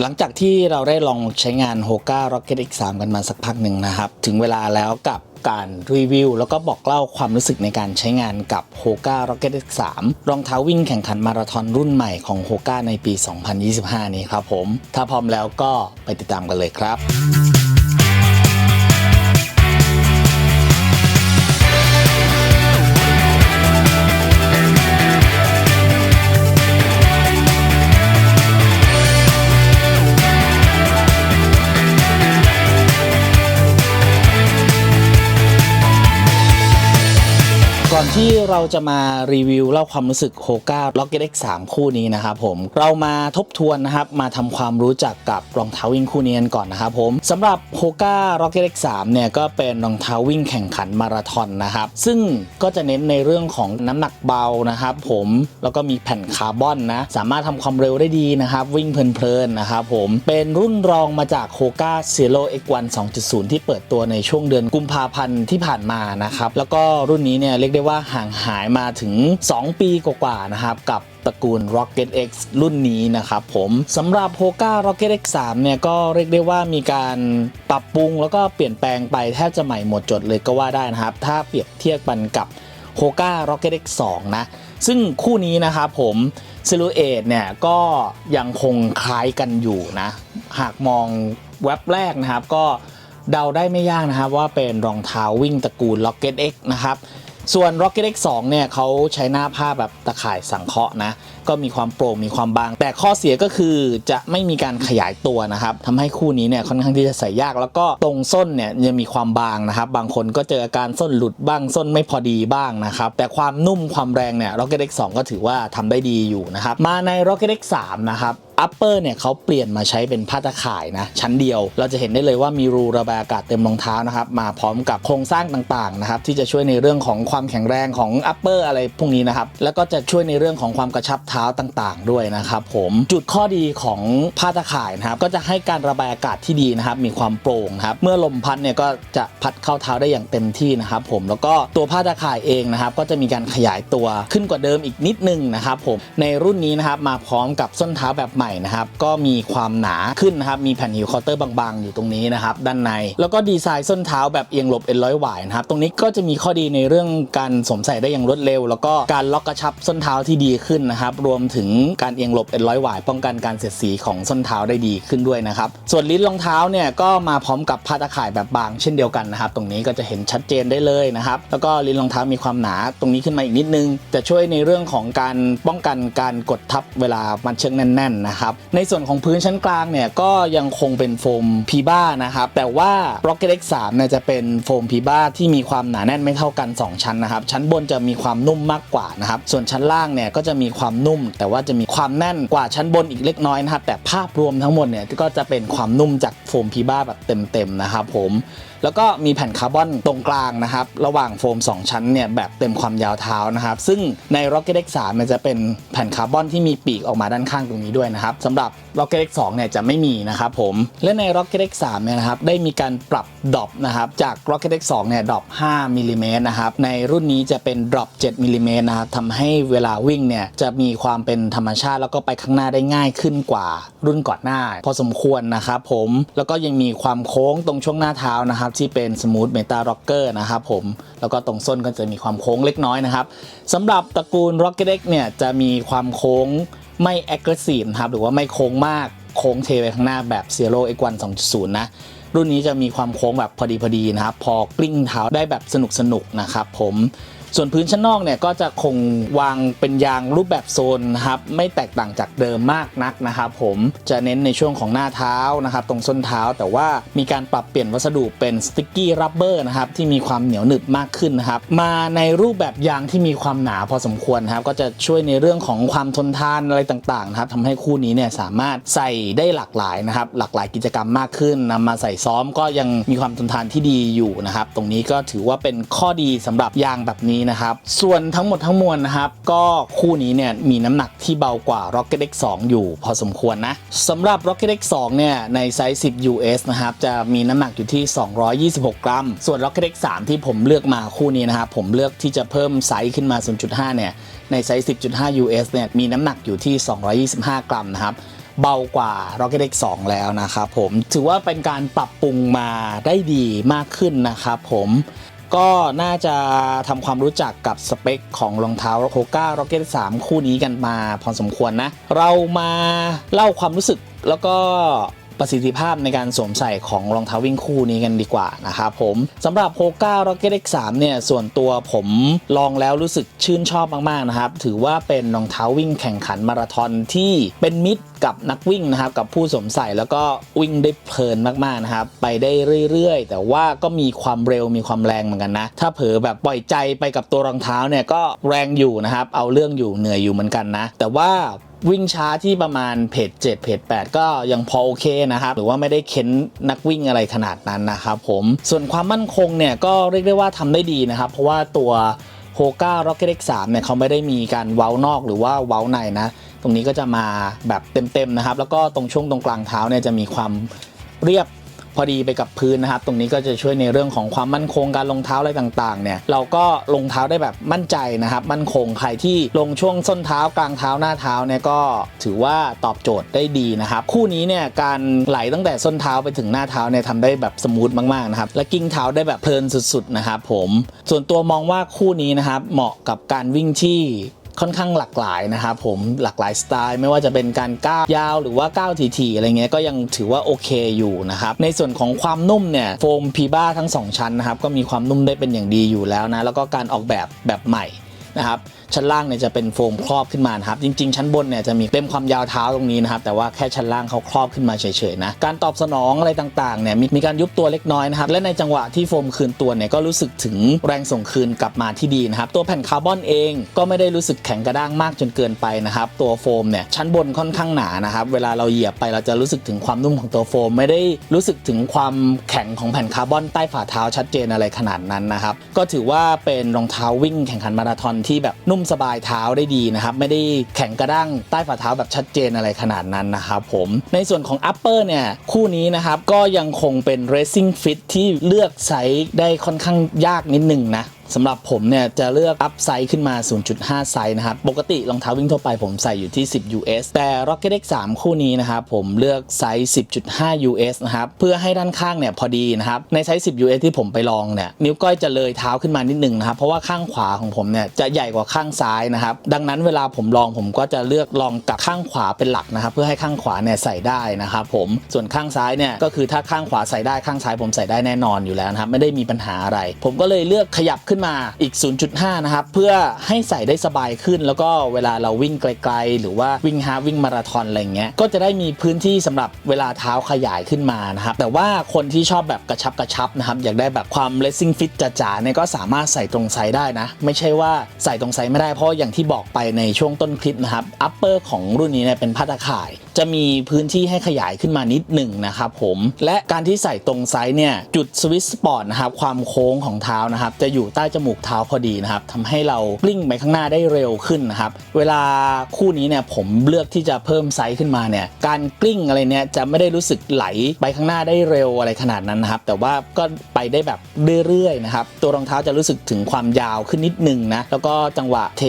หลังจากที่เราได้ลองใช้งาน Hoka Rocket X3 กันมาสักพักหนึ่งนะครับ ถึงเวลาแล้วกับการรีวิว แล้วก็บอกเล่าความรู้สึกในการใช้งานกับ Hoka Rocket X3 รองเท้าวิ่งแข่งขันมาราธอนรุ่นใหม่ของ Hoka ในปี 2025 นี้ครับผม ถ้าพร้อมแล้วก็ไปติดตามกันเลยครับ ที่เราจะมารีวิวเล่าความรู้สึก Hoka Rocket X3 คู่นี้นะครับผมเรามาทบทวนนะครับมาทำความรู้จักกับรองเท้าวิ่งคู่นี้กันก่อนนะครับผมสำหรับ Hoka Rocket X3 เนี่ยก็เป็นรองเท้าวิ่งแข่งขันมาราธอนนะครับซึ่งก็จะเน้นในเรื่องของน้ำหนักเบานะครับผมแล้วก็มีแผ่นคาร์บอนนะสามารถทำความเร็วได้ดีนะครับวิ่งเพลินๆนะครับผมเป็นรุ่นรองมาจาก Hoka Zero X1 2.0ที่เปิดตัวในช่วงเดือนกุมภาพันธ์ที่ผ่านมานะครับแล้วก็รุ่นนี้เนี่ยเรียกได้ว่าห่างหายมาถึง 2 ปีกว่าๆนะครับ กับตระกูล Rocket X รุ่นนี้นะครับผมสำหรับ Hoka Rocket X3 เนี่ยก็เรียกได้ว่ามีการปรับปรุงแล้วก็เปลี่ยนแปลงไปแทบจะใหม่หมดจดเลยก็ว่าได้นะครับ ถ้าเปรียบเทียบกันกับ Hoka Rocket X2 นะ ซึ่งคู่นี้นะครับผมซิลูเอตเนี่ยก็ยังคงคล้ายกันอยู่นะ หากมองเว็บแรกนะครับก็เดาได้ไม่ยากนะครับว่าเป็นรองเท้าวิ่งตระกูล Rocket X นะครับ ส่วน Rocket X2 เนี่ยเขาใช้หน้าผ้าแบบตะข่ายสังเคราะห์นะ ก็มีความโปร่งมีความบาง แต่ข้อเสียก็คือจะไม่มีการขยายตัวนะครับทำให้คู่นี้เนี่ยค่อนข้างที่จะใส่ยาก แล้วก็ตรงส้นเนี่ยยังมีความบางนะครับ บางคนก็เจออาการส้นหลุดบ้างส้นไม่พอดีบ้างนะครับ แต่ความนุ่มความแรงเนี่ย Rocket X2 ก็ถือว่าทำได้ดีอยู่นะครับ มาใน Rocket X3 นะครับ อัปเปอร์เนี่ยเขาเปลี่ยนมาใช้เป็นผ้าตะข่ายนะ ชั้นเดียว เราจะเห็นได้เลยว่ามีรูระบายอากาศเต็มรองเท้านะครับมาพร้อมกับโครงสร้างต่างๆนะครับที่จะช่วยในเรื่องของความแข็งแรงของอัปเปอร์อะไรพวกนี้นะครับแล้วก็จะช่วยในเรื่องของความกระชับเท้าต่างๆ ด้วยนะครับผมจุดข้อดีของผ้าตะข่ายนะครับก็จะให้การระบายอากาศที่ดีนะครับมีความโปร่งครับเมื่อลมพัดเนี่ยก็จะพัดเข้าเท้าได้อย่างเต็มที่นะครับผมแล้วก็ตัวผ้าตะข่ายเองนะครับก็จะมีการขยายตัวขึ้นกว่าเดิมอีกนิดนึงนะครับผมในรุ่นนี้นะครับมาพร้อมกับส้นเท้าแบบใหม่นะครับก็มีความหนาขึ้นนะครับมีแผ่นฮิวคอเตอร์บางๆ อยู่ตรงนี้นะครับด้านใน แล้วก็ดีไซน์ส้นเท้าแบบเอียงหลบเอ็นร้อยหวายนะครับตรงนี้ก็จะมีข้อดีในเรื่องการสวมใส่ได้อย่างรวดเร็ว แล้วก็การล็อกกระชับส้นเท้าที่ดีขึ้นนะครับรวมถึงการเอียงหลบเอ็นร้อยหวายป้องกันการเสียดสีของส้นเท้าได้ดีขึ้นด้วยนะครับส่วนลิ้นรองเท้าเนี่ยก็มาพร้อมกับผ้าตะข่ายแบบบาง เช่นเดียวกันนะครับตรงนี้ก็จะเห็นชัดเจนได้เลยนะครับแล้วก็ลิ้นรองเท้ามีความหนาตรงนี้ขึ้นมาอีกนิดนึงจะช่วยในเรื่องของการป้องกันการกดทับเวลามันเชือกแน่นๆนะครับ ในส่วนของพื้นชั้นกลางเนี่ยก็ยังคงเป็นโฟมพีบ้านะครับ แต่ว่า Rocket X3 เนี่ยจะเป็นโฟมพีบ้าที่มีความหนาแน่นไม่เท่ากัน 2 ชั้นนะครับ ชั้นบนจะมีความนุ่มมากกว่านะครับ ส่วนชั้นล่างเนี่ยก็จะมีความนุ่ม แต่ว่าจะมีความแน่นกว่าชั้นบนอีกเล็กน้อยนะครับ แต่ภาพรวมทั้งหมดเนี่ยก็จะเป็นความนุ่มจากโฟมพีบ้าแบบเต็มๆนะครับผมแล้วก็มีแผ่นคาร์บอนตรงกลางนะครับระหว่างโฟม 2 ชั้นเนี่ยแบบเต็มความยาวเท้านะครับซึ่งใน Rocket X3 มันจะเป็นแผ่นคาร์บอนที่มีปีกออกมาด้านข้างตรงนี้ด้วยนะครับสำหรับ Rocket X2 เนี่ยจะไม่มีนะครับผมและใน Rocket X3 เนี่ยนะครับได้มีการปรับดรอปนะครับจาก Rocket X2 เนี่ยดรอป5มิลลิเมตรนะครับในรุ่นนี้จะเป็นดรอป7มิลลิเมตรนะครับทำให้เวลาวิ่งเนี่ยจะมีความเป็นธรรมชาติ แล้วก็ไปข้างหน้าได้ง่ายขึ้นกว่ารุ่นก่อนหน้า พอสมควรนะครับผมแล้วก็ยังมีความโค้งตรงช่วงหน้าเท้านะครับที่เป็น Smooth Meta Rocker นะครับผม แล้วก็ตรงส้นก็จะมีความโค้งเล็กน้อยนะครับสำหรับตระกูล Rocket X เนี่ยจะมีความโค้งไม่ aggressive นะครับ หรือว่าไม่โค้งมากโค้งเทไปข้างหน้าแบบ Zero X1 2.0 นะรุ่นนี้จะมีความโค้งแบบพอดีพอดีนะครับ พอกลิ้งเท้าได้แบบสนุกสนุกๆนะครับผม ส่วนพื้นชั้นนอกเนี่ยก็จะคงวางเป็นยางรูปแบบโซนนะครับไม่แตกต่างจากเดิมมากนักนะครับผมจะเน้นในช่วงของหน้าเท้านะครับตรงส้นเท้าแต่ว่ามีการปรับเปลี่ยนวัสดุเป็นสติกกี้รับเบอร์นะครับที่มีความเหนียวหนึบมากขึ้นนะครับมาในรูปแบบยางที่มีความหนาพอสมควรครับก็จะช่วยในเรื่องของความทนทานอะไรต่างๆนะครับทำให้คู่นี้เนี่ยสามารถใส่ได้หลากหลายนะครับหลากหลายกิจกรรมมากขึ้นนำมาใส่ซ้อมก็ยังมีความทนทานที่ดีอยู่นะครับตรงนี้ก็ถือว่าเป็นข้อดีสำหรับยางแบบนี้นะครับ ส่วนทั้งหมดทั้งมวลนะครับ ก็คู่นี้เนี่ยมีน้ำหนักที่เบากว่า Rocket X2 อยู่พอสมควรนะสำหรับ Rocket X2 เนี่ยในไซส์ 10 US นะครับ จะมีน้ำหนักอยู่ที่ 226 กรัม ส่วน Rocket X3 ที่ผมเลือกมาคู่นี้นะครับ ผมเลือกที่จะเพิ่มไซส์ขึ้นมา 0.5 เนี่ย ในไซส์ 10.5 US เนี่ย มีน้ำหนักอยู่ที่ 225 กรัมนะครับเบากว่า Rocket X 2แล้วนะครับผม ถือว่าเป็นการปรับปรุงมาได้ดีมากขึ้นนะครับผม ก็น่าจะทำความรู้จักกับสเปคของรองเท้า Hoka Rocket 3คู่นี้กันมาพอสมควรนะ เรามาเล่าความรู้สึกแล้วก็ ประสิทธิภาพในการสวมใส่ของรองเท้าวิ่งคู่นี้กันดีกว่านะครับผมสำหรับ Hoka Rocket X3 เนี่ยส่วนตัวผมลองแล้วรู้สึกชื่นชอบมากๆนะครับถือว่าเป็นรองเท้าวิ่งแข่งขันมาราธอนที่เป็นมิตรกับนักวิ่งนะครับกับผู้สวมใส่แล้วก็วิ่งได้เพลินมากๆนะครับไปได้เรื่อยๆ แต่ว่าก็มีความเร็วมีความแรงเหมือนกันนะถ้าเผลอแบบปล่อยใจไปกับตัวรองเท้าเนี่ยก็แรงอยู่นะครับเอาเรื่องอยู่เหนื่อยอยู่เหมือนกันนะ แต่ว่า วิ่งช้าที่ประมาณเพจ7เพจ8 ก็ยังพอโอเคนะครับ หรือว่าไม่ได้เค้นนักวิ่งอะไรขนาดนั้นนะครับผมส่วนความมั่นคงเนี่ยก็เรียกได้ว่าทำได้ดีนะครับ เพราะว่าตัว Hoka Rocket X3 เนี่ยเขาไม่ได้มีการเว้านอกหรือว่าเว้าในนะ ตรงนี้ก็จะมาแบบเต็มๆนะครับ แล้วก็ตรงช่วงตรงกลางเท้าเนี่ยจะมีความเรียบ พอดีไปกับพื้นนะครับ ตรงนี้ก็จะช่วยในเรื่องของความมั่นคงการลงเท้าอะไรต่างๆเนี่ยเราก็ลงเท้าได้แบบมั่นใจนะครับ มั่นคงใครที่ลงช่วงส้นเท้ากลางเท้าหน้าเท้าเนี่ยก็ถือว่าตอบโจทย์ได้ดีนะครับ คู่นี้เนี่ยการไหลตั้งแต่ส้นเท้าไปถึงหน้าเท้าเนี่ยทำได้แบบสมูทมากๆนะครับและกิ้งเท้าได้แบบเพลินสุดๆนะครับผมส่วนตัวมองว่าคู่นี้นะครับเหมาะกับการวิ่งที่ ค่อนข้างหลากหลายนะครับผมหลากหลายสไตล์ไม่ว่าจะเป็นการก้าวยาวหรือว่าก้าวถี่ๆอะไรเงี้ยก็ยังถือว่าโอเคอยู่นะครับในส่วนของความนุ่มเนี่ยโฟมพีบ้าทั้ง 2 ชั้นนะครับก็มีความนุ่มได้เป็นอย่างดีอยู่แล้วนะแล้วก็การออกแบบแบบใหม่นะครับชั้นล่างเนี่ยจะเป็นโฟมครอบขึ้นมานะครับจริง ๆ ชั้นบนเนี่ยจะมีเต็มความยาวเท้าตรงนี้นะครับแต่ว่าแค่ชั้นล่างเขาครอบขึ้นมาเฉยๆนะการตอบสนองอะไรต่างๆเนี่ยมีมีการยุบตัวเล็กน้อยนะครับและในจังหวะที่โฟมคืนตัวเนี่ยก็รู้สึกถึงแรงส่งคืนกลับมาที่ดีนะครับตัวแผ่นคาร์บอนเองก็ไม่ได้รู้สึกแข็งกระด้างมากจนเกินไปนะครับตัวโฟมเนี่ยชั้นบนค่อนข้างหนานะครับเวลาเราเหยียบไปเราจะรู้สึกถึงความนุ่มของตัวโฟม ไม่ได้รู้สึกถึงความแข็งของแผ่นคาร์บอนใต้ฝ่าเท้าชัดเจนอะไรขนาดนั้นนะครับก็ถือว่าเป็นรองเท้าวิ่งแข่งขันมาราธอนที่แบบนุ่มสบายเท้าได้ดีนะครับ ไม่ได้แข็งกระด้างใต้ฝ่าเท้าแบบชัดเจนอะไรขนาดนั้นนะครับผมในส่วนของ upper เนี่ยคู่นี้นะครับก็ยังคงเป็น racing fit ที่เลือกไซส์ได้ค่อนข้างยากนิดหนึ่งนะ สำหรับผมเนี่ยจะเลือกอัพไซส์ขึ้นมา 0.5 ไซส์นะครับ ปกติรองเท้าวิ่งทั่วไปผมใส่อยู่ที่ 10 US แต่ Rocket X 3 คู่นี้นะครับ ผมเลือกไซส์ 10.5 US นะครับ เพื่อให้ด้านข้างเนี่ยพอดีนะครับ ในไซส์ 10 US ที่ผมไปลองเนี่ย นิ้วก้อยจะเลยเท้าขึ้นมานิดนึงนะครับ เพราะว่าข้างขวาของผมเนี่ยจะใหญ่กว่าข้างซ้ายนะครับ ดังนั้นเวลาผมลองผมก็จะเลือกลองกับข้างขวาเป็นหลักนะครับ เพื่อให้ข้างขวาเนี่ยใส่ได้นะครับผม ส่วนข้างซ้ายเนี่ยก็คือถ้าข้างขวาใส่ได้ข้างซ้ายผมใส่ได้แน่นอนอยู่แล้วนะครับไม่ได้มีปัญหาอะไร ผมก็เลยเลือกขยับขึ้นมาอีก 0.5 นะครับ เพื่อให้ใส่ได้สบายขึ้น แล้วก็เวลาเราวิ่งไกลๆ หรือว่าวิ่งฮาวิ่งมาราธอนอะไรเงี้ยก็จะได้มีพื้นที่สำหรับเวลาเท้าขยายขึ้นมานะครับ แต่ว่าคนที่ชอบแบบกระชับกระชับนะครับ อยากได้แบบความ racing fit จ๋าๆเนี่ยก็สามารถใส่ตรงไซส์ได้นะ ไม่ใช่ว่าใส่ตรงไซส์ไม่ได้เพราะอย่างที่บอกไปในช่วงต้นคลิปนะครับ upper ของรุ่นนี้เนี่ยเป็นผ้าตะข่าย จะมีพื้นที่ให้ขยายขึ้นมานิดหนึ่งนะครับผมและการที่ใส่ตรงไซส์เนี่ยจุดสวิตสปอร์ตนะครับความโค้งของเท้านะครับจะอยู่ใต้จมูกเท้าพอดีนะครับทำให้เรากลิ้งไปข้างหน้าได้เร็วขึ้นนะครับเวลาคู่นี้เนี่ยผมเลือกที่จะเพิ่มไซส์ขึ้นมาเนี่ยการกลิ้งอะไรเนี่ยจะไม่ได้รู้สึกไหลไปข้างหน้าได้เร็วอะไรขนาดนั้นนะครับแต่ว่าก็ไปได้แบบเรื่อยๆนะครับตัวรองเท้าจะรู้สึกถึงความยาวขึ้นนิดนึงนะแล้วก็จังหวะเท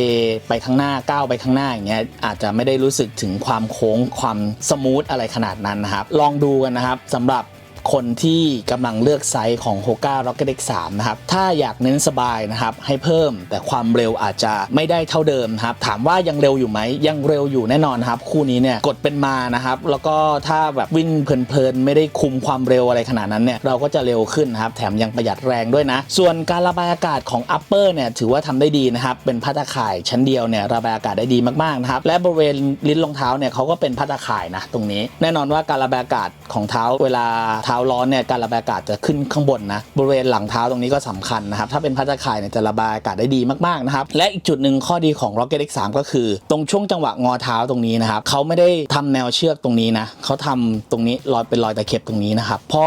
ไปข้างหน้าก้าวไปข้างหน้าอย่างเงี้ยอาจจะไม่ได้รู้สึกถึงความโค้งความสมูทอะไรขนาดนั้นนะครับ ลองดูกันนะครับสำหรับ คนที่กำลังเลือกไซส์ของ Hoka Rocket X 3 นะครับถ้าอยากเน้นสบายนะครับให้เพิ่ม แต่ความเร็วอาจจะไม่ได้เท่าเดิมครับถามว่ายังเร็วอยู่ไหมยังเร็วอยู่แน่นอนครับ คู่นี้เนี่ยกดเป็นมานะครับแล้วก็ถ้าแบบวิ่งเพลินๆไม่ได้คุมความเร็วอะไรขนาดนั้นเนี่ยเราก็จะเร็วขึ้นนครับแถมยังประหยัดแรงด้วยนะ ส่วนการระบายอากาศของ Upper เนี่ยถือว่าทำได้ดีนะครับเป็นผ้าตะข่ายชั้นเดียวเนี่ยระบายอากาศได้ดีมากๆนะครับและบริเวณลิ้นรองเท้าเนี่ยเขาก็เป็นผ้าตะข่ายนะตรงนี้ แน่นอนว่าการระบายอากาศของเท้าเวลาเท้าาร้อนเนี่ยการระบายอากาศจะขึ้นข้างบนนะบริเวณหลังเท้าตรงนี้ก็สำคัญนะครับถ้าเป็นผ้าตะข่ายเนี่ยจะระบายอากาศได้ดีมากๆนะครับและอีกจุดหนึ่งข้อดีของ Rocket X3 ก็คือ ตรงช่วงจังหวะงอเท้าตรงนี้นะครับเขาไม่ได้ทำแนวเชือกตรงนี้นะเขาทำตรงนี้รอยเป็นรอยตะเข็บตรงนี้นะครับพอ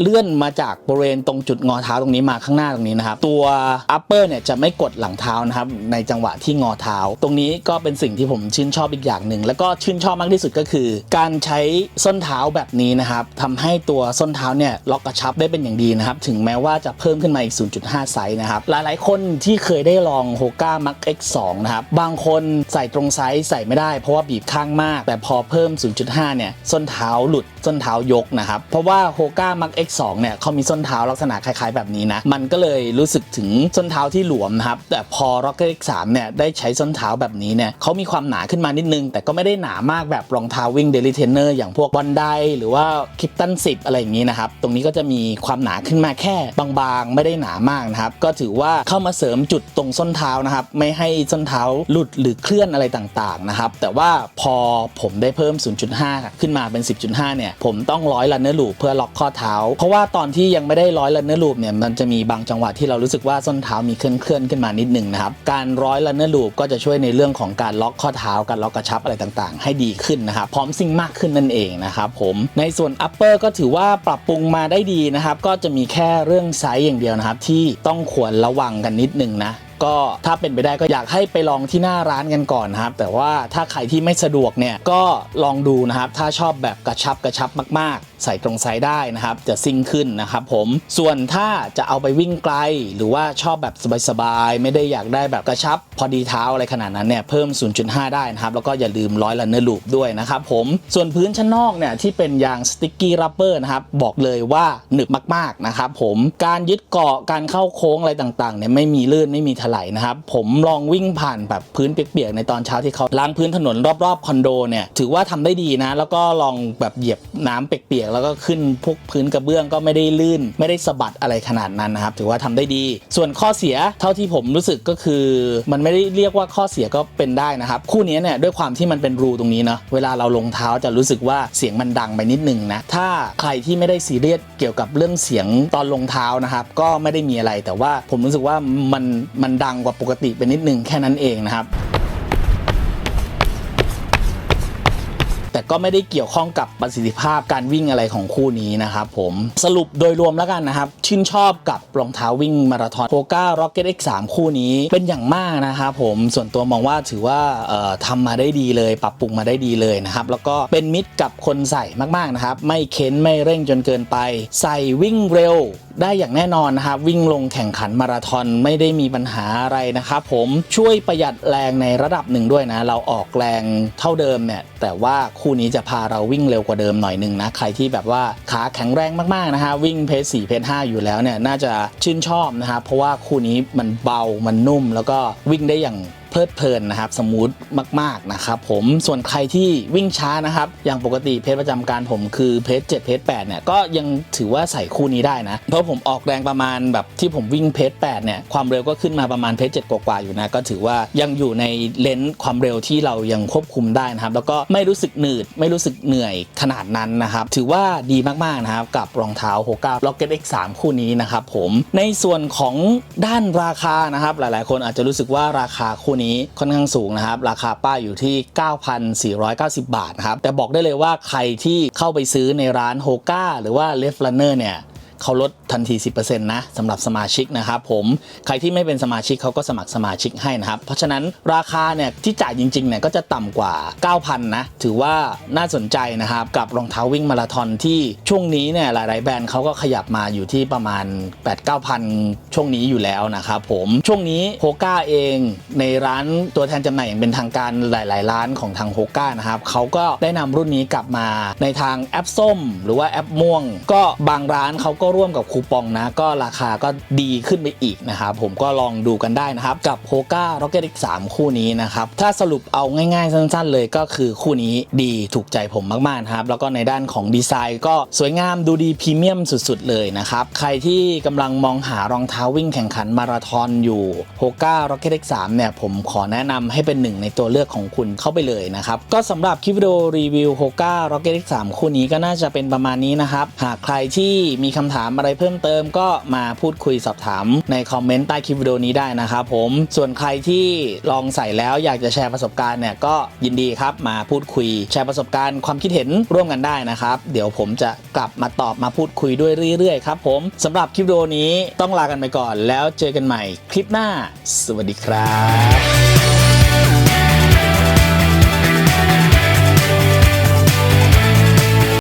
เลื่อนมาจากบริเวณตรงจุดงอเท้าตรงนี้มาข้างหน้าตรงนี้นะครับตัว upper เนี่ยจะไม่กดหลังเท้านะครับในจังหวะที่งอเท้า ตรงนี้ก็เป็นสิ่งที่ผมชื่นชอบอีกอย่างหนึ่งแล้วก็ชื่นชอบมากที่สุดก็คือ การใช้ส้นเท้าแบบนี้นะครับทำให้ตัวส้นนเท้าเนี่ยล็อกกระชับได้เป็นอย่างดีนะครับ ถึงแม้ว่าจะเพิ่มขึ้นมาอีก 0.5 ไซส์นะครับ หลายๆ คนที่เคยได้ลอง Hoka Max X2 นะครับ บางคนใส่ตรงไซส์ใส่ไม่ได้เพราะว่าบีบข้างมาก แต่พอเพิ่ม 0.5 เนี่ย ส้นเท้าหลุด ส้นเท้ายกนะครับ เพราะว่า Hoka Max X2 เนี่ยเขามีส้นเท้าลักษณะคล้ายๆ แบบนี้นะ มันก็เลยรู้สึกถึงส้นเท้าที่หลวมนะครับ แต่พอ Rock X3 เนี่ยได้ใช้ส้นเท้าแบบนี้เนี่ยเขามีความหนาขึ้นมานิดนึง แต่ก็ไม่ได้หนามากแบบรองเท้าวิ่ง Daily Trainer อย่างพวกบอนไดหรือว่าคิปตัน10อะไรอย่างนี้นะครับ ตรงนี้ก็จะมีความหนาขึ้นมาแค่บางๆ ไม่ได้หนามากนะครับ ก็ถือว่าเข้ามาเสริมจุดตรงส้นเท้านะครับ ไม่ให้ส้นเท้าหลุดหรือเคลื่อนอะไรต่างๆนะครับ แต่ว่าพอผมได้เพิ่ม 0.5 ขึ้นมาเป็น 10.5 เนี่ย ผมต้องร้อยลันเนอร์ลูปเพื่อล็อกข้อเท้า เพราะว่าตอนที่ยังไม่ได้ร้อยลันเนอร์ลูปเนี่ย มันจะมีบางจังหวะที่เรารู้สึกว่าส้นเท้ามีเคลื่อนเคลื่อนขึ้นมานิดนึงนะครับ การร้อยลันเนอร์ลูปก็จะช่วยในเรื่องของการล็อกข้อเท้า การล็อกกระชับอะไรต่างๆ ให้ดีขึ้นนะครับ พร้อมซิ่งมากขึ้นนั่นเองนะครับผม ในส่วน upper ก็ถือว่าปรับปรุงมาได้ดีนะครับ ก็จะมีแค่เรื่องไซส์อย่างเดียวนะครับ ที่ต้องควรระวังกันนิดนึงนะก็ถ้าเป็นไปได้ก็อยากให้ไปลองที่หน้าร้านกันก่อนนะครับ แต่ว่าถ้าใครที่ไม่สะดวกเนี่ยก็ลองดูนะครับ ถ้าชอบแบบกระชับกระชับมากๆใส่ตรงไซส์ได้นะครับ จะซิ่งขึ้นนะครับผมส่วนถ้าจะเอาไปวิ่งไกล หรือว่าชอบแบบสบายๆ ไม่ได้อยากได้แบบกระชับ พอดีเท้าอะไรขนาดนั้นเนี่ยเพิ่ม 0.5 ได้นะครับ แล้วก็อย่าลืมร้อยลันเนอร์ลูปด้วยนะครับผมส่วนพื้นชั้นนอกเนี่ยที่เป็นยางสติ๊กกี้รับเปอร์นะครับบอกเลยว่าหนึบมากๆนะครับผมการยึดเกาะการเข้าโค้งอะไรต่างๆเนี่ยไม่มีลื่นไม่มีถลายนะครับผมลองวิ่งผ่านแบบพื้นเปียกๆในตอนเช้าที่เขาล้างพื้นถนนรอบๆคอนโดเนี่ยถือว่าทำได้ดีนะ แล้วก็ลองแบบเหยียบน้ำเปียกๆแล้วก็ขึ้นพวกพื้นกระเบื้องก็ไม่ได้ลื่น ไม่ได้สะบัดอะไรขนาดนั้นนะครับ ถือว่าทำได้ดี ส่วนข้อเสียเท่าที่ผมรู้สึกก็คือ มันไม่ได้เรียกว่าข้อเสียก็เป็นได้นะครับ คู่นี้เนี่ยด้วยความที่มันเป็นรูตรงนี้เนาะเวลาเราลงเท้าจะรู้สึกว่าเสียงมันดังไปนิดนึงนะถ้าใครที่ไม่ได้ซีเรียสเกี่ยวกับเรื่องเสียงตอนลงเท้านะครับ ก็ไม่ได้มีอะไรแต่ว่าผมรู้สึกว่ามันมันดังกว่าปกติไปนิดนึงแค่นั้นเองนะครับ แต่ก็ไม่ได้เกี่ยวข้องกับประสิทธิภาพการวิ่งอะไรของคู่นี้นะครับผมสรุปโดยรวมแล้วกันนะครับชื่นชอบกับรองเท้าวิ่งมาราธอนโ o ก้า Rocket X3 คู่นี้เป็นอย่างมากนะครับผมส่วนตัวมองว่าถือว่าเอ่อทำมาได้ดีเลย ปรับปรุงมาได้ดีเลยนะครับแล้วก็เป็นมิตรกับคนใส่มากๆนะครับไม่เค้นไม่เร่งจนเกินไป ใส่วิ่งเร็วได้อย่างแน่นอนนะครับวิ่งลงแข่งขันมาราธอนไม่ได้มีปัญหาอะไรนะครับผมช่วยประหยัดแรงในระดับหนึ่งด้วยนะ เราออกแรงเท่าเดิมเนี่ยแต่ว่าคู่นี้จะพาเราวิ่งเร็วกว่าเดิมหน่อยหนึ่งนะ ใครที่แบบว่าขาแข็งแรงมากๆนะฮะวิ่งเพจสี่เพจห้าอยู่แล้วเนี่ยน่าจะชื่นชอบนะฮะเพราะว่าคู่นี้มันเบามันนุ่ม แล้วก็วิ่งได้อย่าง เพลิดเพลินนะครับสมูทมากๆนะครับผมส่วนใครที่วิ่งช้านะครับอย่างปกติเพจประจำการผมคือเพจ7เพจ8เนี่ยก็ยังถือว่าใส่คู่นี้ได้นะ เพราะผมออกแรงประมาณแบบที่ผมวิ่งเพจ8เนี่ยความเร็วก็ขึ้นมาประมาณเพจ7กว่าๆอยู่นะ ก็ถือว่ายังอยู่ในเลนส์ความเร็วที่เรายังควบคุมได้นะครับ แล้วก็ไม่รู้สึกหนืดไม่รู้สึกเหนื่อยขนาดนั้นนะครับ ถือว่าดีมากๆนะครับกับรองเท้า Hoka Rocket X3 คู่นี้นะครับผมในส่วนของด้านราคานะครับหลายๆ คนอาจจะรู้สึกว่าราคาคู่นี้ค่อนข้างสูงนะครับ ราคาป้ายอยู่ที่ 9,490 บาทนะครับ แต่บอกได้เลยว่าใครที่เข้าไปซื้อในร้านโฮก้าหรือว่าเลฟลันเนอร์เนี่ย เขาลดทันที 10%นะสำหรับสมาชิกนะครับผมใครที่ไม่เป็นสมาชิกเขาก็สมัครสมาชิกให้นะครับเพราะฉะนั้นราคาเนี่ยที่จ่ายจริงๆเนี่ยก็จะต่ำกว่า 9,000 นะ ถือว่าน่าสนใจนะครับกับรองเท้าวิ่งมาราธอนที่ช่วงนี้เนี่ยหลายๆแบรนด์เขาก็ขยับมาอยู่ที่ประมาณ 8-9,000 ช่วงนี้อยู่แล้วนะครับผมช่วงนี้โฮก้าเองในร้านตัวแทนจำหน่ายอย่างเป็นทางการหลาย ๆ ร้านของทางโฮก้านะครับเขาก็ได้นำรุ่นนี้กลับมาในทางแอปส้ม หรือว่าแอปม่วง ก็บางร้านเขาก็ร่วมกับคูปองนะ ก็ราคาก็ดีขึ้นไปอีกนะครับผมก็ลองดูกันได้นะครับ กับโฮก้า Rocket X 3คู่นี้นะครับ ถ้าสรุปเอาง่ายๆ สั้นๆ เลยก็คือคู่นี้ดีถูกใจผมมากๆนะครับ แล้วก็ในด้านของดีไซน์ก็สวยงามดูดีพรีเมียมสุดๆ เลยนะครับ ใครที่กำลังมองหารองเท้าวิ่งแข่งขันมาราธอนอยู่โฮก้า Rocket X 3เนี่ยผมขอแนะนำให้เป็นหนึ่งในตัวเลือกของคุณเข้าไปเลยนะครับ ก็สำหรับคลิปวิดีโอรีวิวโฮก้า Rocket X 3คู่นี้ก็น่าจะเป็นประมาณนี้นะครับ หากใครที่มีคำถามามอะไรเพิ่มเติมก็มาพูดคุยสอบถามในคอมเมนต์ใต้คลิปวิดีโอนี้ได้นะครับผมส่วนใครที่ลองใส่แล้วอยากจะแชร์ประสบการณ์เนี่ยก็ยินดีครับมาพูดคุยแชร์ประสบการณ์ความคิดเห็นร่วมกันได้นะครับ เดี๋ยวผมจะกลับมาตอบมาพูดคุยด้วยเรื่อยๆครับผมสำหรับคลิปวิดีโอนี้ต้องลากันไปก่อน แล้วเจอกันใหม่คลิปหน้า สวัสดีครับ